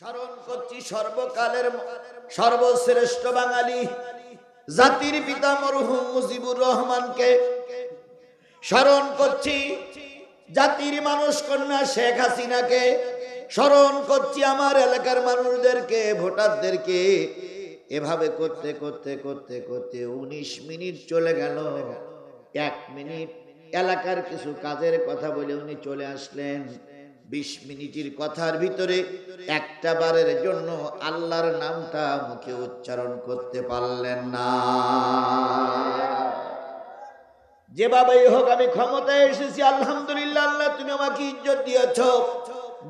স্মরণ করছি সর্বকালের সর্বশ্রেষ্ঠ বাঙালি, জাতির পিতা মরহুম মুজিবুর রহমানকে। স্মরণ করছি জাতির মানুষ কন্যা শেখ হাসিনাকে। স্মরণ করছি আমার এলাকার মানুষদেরকে, ভোটারদেরকে। এভাবে করতে করতে করতে করতে উনিশ মিনিট চলে গেল। এক মিনিট এলাকার কিছু কাজের কথা বলে উনি চলে আসলেন। বিশ মিনিটের কথার ভিতরে একটা বারের জন্য আল্লাহর নামটা মুখে উচ্চারণ করতে পারলেন না। যেভাবেই হোক আমি ক্ষমতায় এসেছি, আলহামদুলিল্লাহ, আল্লাহ তুমি আমাকে ইজ্জত দিয়েছ।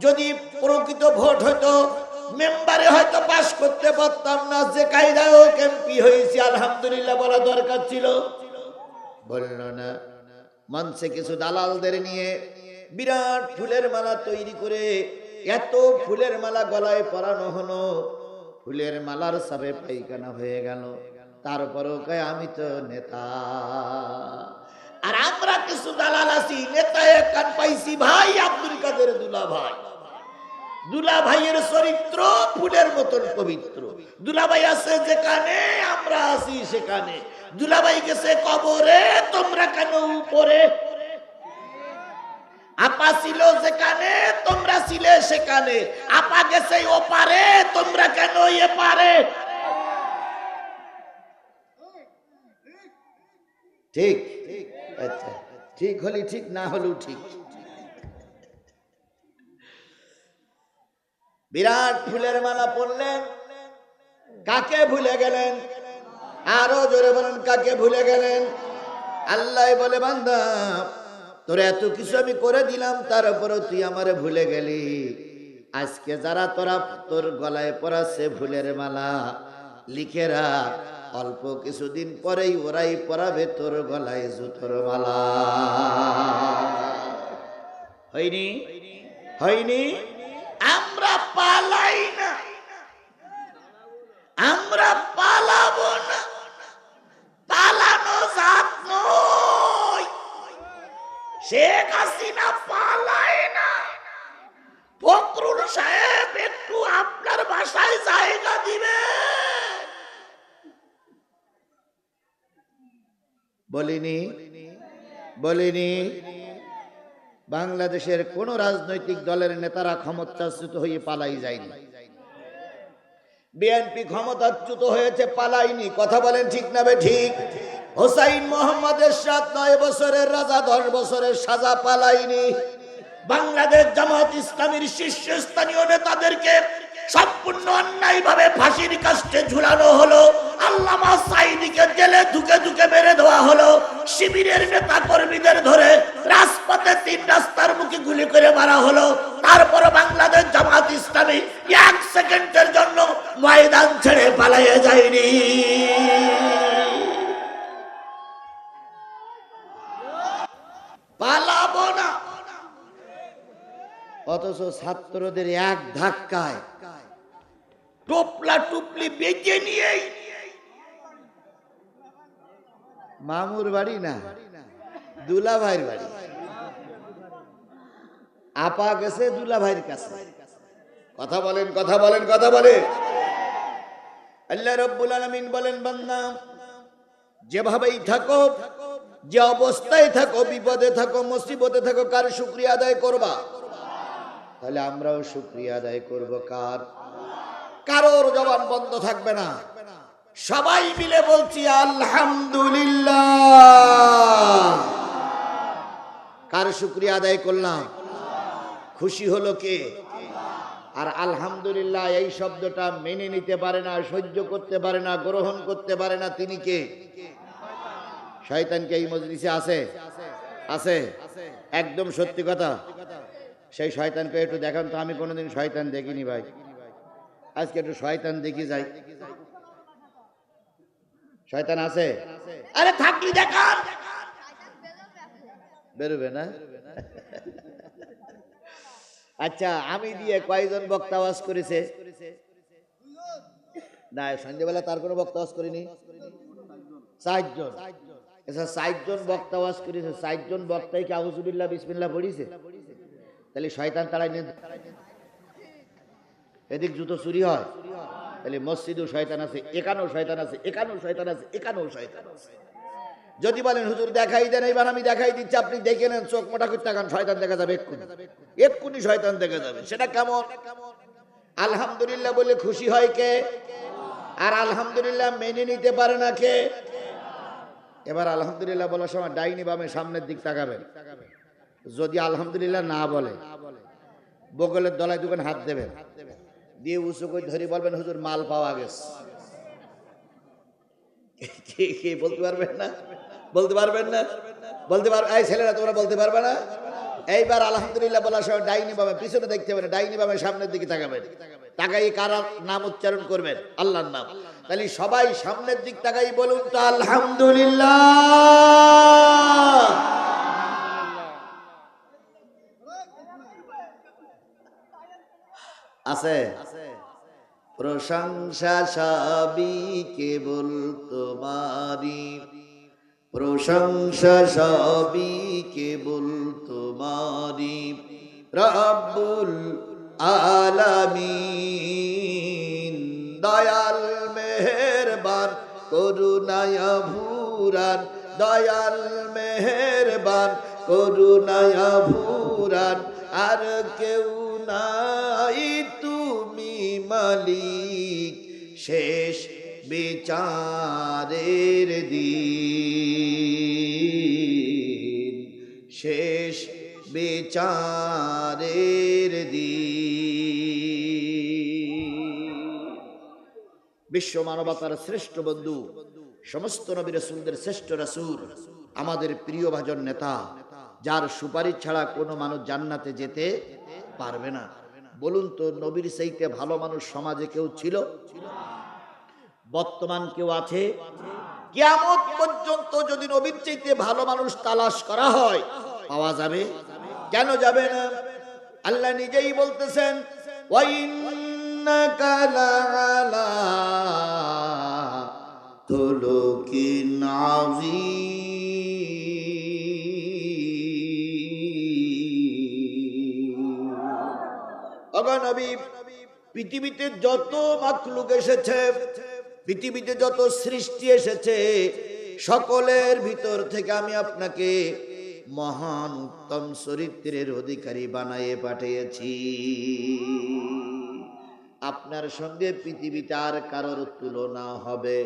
যদি প্রকৃত ভোট হতো মেম্বারে হয়তো পাশ করতে পারতাম না, যে কায়দায় হোক এমপি হয়েছি, আলহামদুলিল্লাহ বলা দরকার ছিল। বলল না, মঞ্চে কিছু দালালদের নিয়ে বিরাট ফুলের মালা তৈরি করে এত ফুলের মালা গলায় পরানো হলো। ফুলের মালার সাবে পাইখানা হয়ে গেল। তারপরও কয়, আমি তো নেতা। আর আমরা কিছু দালাল আছি নেতা কান পাইছি ভাই আব্দুল কাদের দুলা ভাই দুলা ভাইয়ের চরিত্র ফুলের মতন পবিত্র। দুলাভাই আছে যেখানে, আমরা আছি সেখানে। দুলাভাই গেছে কবরে, তোমরা কেন উপরে? আপা ছিল যেখানে, তোমরা ছিলে সেখানে। আপা গেছে ও পারে তোমরা কেন এ পারে ঠিক আচ্ছা ঠিক হলি ঠিক, না হলেও ঠিক। বিরাট ফুলের মালা পরলেন। কাকে ভুলে গেলেন? আরও জোরে বলেন, কাকে ভুলে গেলেন? আল্লাহ বলে, বান্দা তোর এত কিছু আমি করে দিলাম, তার উপরও তুই আমারে ভুলে গেলি। আজকে যারা তোরা তোর গলায় পরাছে ফুলের মালা, লিখে রাখ, অল্প কিছুদিন পরেই ওরাই পরাবে তোর গলায় জুতোর মালা। হয়নি? হয়নি? আমরা পালাই না। আমরা পালাবো না পালানো জাত নয় শেখ হাসিনা পালায় না। ফখরুল সাহেব একটু আপনার বাসায় জায়গা দিবে। বলিনি বলিনি। বাংলাদেশের কোন রাজনৈতিক দলের নেতারা ক্ষমতাচ্যুত হয়ে পালাই যায়নি। বিএনপি ক্ষমতাচ্যুত হয়েছে পালাইনি কথা বলেন ঠিক না বে ঠিক? হোসাইন মোহাম্মদের সাত নয় বছরের রাজা, দশ বছরের সাজা পালাইনি বাংলাদেশ জামাত ইসলামীর শীর্ষস্থানীয় নেতাদেরকে সম্পূর্ণ অন্যায় ভাবে ফাঁসির কাস্টে ঝুলানো হলো। আল্লামা সাইদিকে জেলে ধুকে ধুকে মেরে দেওয়া হলো। শিবিরের নেতা কর্মীদের ধরে রাজপথে তিন রাস্তার মুখে গুলি করে মারা হলো। তারপর বাংলাদেশ জামাত ইসলামী ছাত্রদের এক ধাক্কায় টোপলা টুপলি বেঁচে নিয়েই মামুর বাড়ি না? দুলা ভাইয়ের বাড়ি। আপা গেছে দুলা ভাইয়ের কাছে। কথা বলেন কথা বলেন কথা বলেন। আল্লাহ রব্বুল আলমিন বলেন বান্দা যেভাবেই থাকো যে অবস্থায় থাকো বিপদে থাকো মুসিবতে থাকো কার শুক্রিয়া আদায় করবা। তাহলে আমরাও শুক্রিয়া আদায় করব কার? কারোর জবান বন্ধ থাকবে না। সবাই মিলে বলছি, আলহামদুলিল্লাহ। কার শুক্রিয়া আদায় করলাম? খুশি হলো কে? আর আলহামদুলিল্লাহ, এই শব্দটা মেনে নিতে পারে না, সহ্য করতে পারে না, গ্রহণ করতে পারে না, তিনি কে? শয়তান কি এই মজলিসে আছে? আছে। একদম সত্যি কথা। সেই শয়তানকে একটু দেখান তো, আমি কোনোদিন শয়তান দেখিনি ভাই। আজকে একটু শয়তান দেখি যাই। শয়তান আছে? আরে থাকলি দেখান। বেরোবে না? আচ্ছা আমি দিয়ে কয়জন বক্তা আওয়াজ করেছে? না, সন্ধ্যেবেলা তার কোনো বক্তা আওয়াজ করিনি। চারজন। আচ্ছা চারজন বক্তা আওয়াজ করেছে। চারজন বক্তাই কি আউজুবিল্লাহ বিসমিল্লাহ পড়িছে তাহলে শয়তান তাড়াই এদিক জুতো চুরি হয়। তাহলে মসজিদও শয়তান আছে, এখানেও শয়তান আছে, এখানেও শয়তান আছে, এখানেও শয়তান আছে। যদি বলেন, হুজুর, দেখাই দেন এইবার আমি দেখাই দিচ্ছি, আপনি দেখে নেন, চোখ মোটা করতে থাকান, শয়তান দেখা যাবে এক্ষুনি। এক্ষুনি শয়তান দেখা যাবে, সেটা কেমন? আলহামদুলিল্লাহ বলে খুশি হয় কে? আর আলহামদুলিল্লাহ মেনে নিতে পারে না কে? এবার আলহামদুলিল্লাহ বলার সময় ডাইনি বামে সামনের দিক তাকাবেন। যদি আলহামদুলিল্লাহ না বলে, বগলের দলায় দুখান হাত দেবেন। দিয়ে উঁচু করে ধরে বলবেন, হুজুর, মাল পাওয়া গেছে। বলতে পারবেন না? বলতে পারবেন না? বলতে পারবে এই ছেলেরা তোমরা বলতে পারবে না? এইবার আলহামদুলিল্লাহ বলার সময় ডাইনি বামে, পিছনে দেখতে হবে না, ডাইনি বামে সামনের দিকে তাকাবেন। তাকাই কারা নাম উচ্চারণ করবেন? আল্লাহর নাম। তাহলে সবাই সামনের দিক তাকাই বলুন তো, আলহামদুলিল্লাহ! আছে? প্রশংসা সবই কেবল তোমারি প্রশংসা সবই কেবল তোমারি রব্বুল আলামিন, দয়াল মেহেরবান, করুণায় ভুরান দয়াল মেহেরবান, করুণায় ভুরান আর কেউ নাই তুমি মালিক। শেষ বিচারের দিন। শেষ বিচারের দিন। বিশ্ব মানবতার শ্রেষ্ঠ বন্ধু, সমস্ত নবী রসুলদের শ্রেষ্ঠ রাসূল, আমাদের প্রিয় ভাজন নেতা যার সুপারিশ ছাড়া কোনো মানুষ জান্নাতে যেতে পারবে না। বলুন তো, নবীর সেইতে ভালো মানুষ সমাজে কেউ ছিল? বর্তমান কেউ আছে? কিয়ামত পর্যন্ত যদি নবীর চাইতে ভালো মানুষ তালাশ করা হয়, পাওয়া যাবে? কেন যাবে না? আল্লাহ নিজেই বলতেছেন, ওয়াইন্নাকা অগনবী পৃথিবীতে যত মাকলুক এসেছে, পৃথিবীতে যত সৃষ্টি এসেছে, সকলের ভিতর থেকে আমি আপনাকে মহান উত্তম চরিত্রের অধিকারী বানাইয়ে পাঠিয়েছি। আপনার সঙ্গে পৃথিবীতে আর কারোর তুলনা হবে।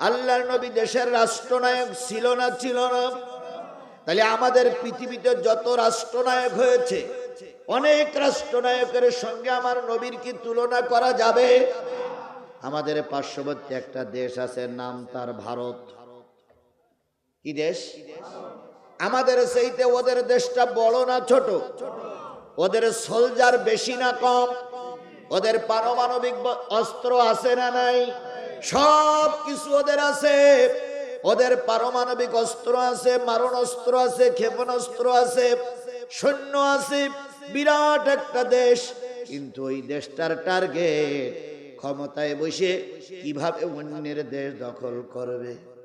আল্লাহর নবী দেশের রাষ্ট্রনায়ক ছিল না ছিল না। তাহলে আমাদের পৃথিবীতে যত রাষ্ট্রনায়ক হয়েছে, অনেক রাষ্ট্রনায়কের সঙ্গে আমার নবীর কি তুলনা করা যাবে? আমাদের পার্শ্ববর্তী একটা দেশ আছে, নাম তার ভারত। কি দেশ? আমাদের সেইতে ওদের দেশটা বড় না ছোট? ওদের সোলজার বেশি না কম? ওদের পারমাণবিক অস্ত্র আছে না নাই? সব কিছু ওদের আছে। ওদের পারমাণবিক অস্ত্র আছে মারণ অস্ত্র আছে, ক্ষেপণাস্ত্র আছে, সৈন্য আছে, বিরাট একটা দেশ। কিন্তু ওই দেশটার টার্গেট ক্ষমতায় বসে কীভাবে অন্যের দেশ দখল করবে?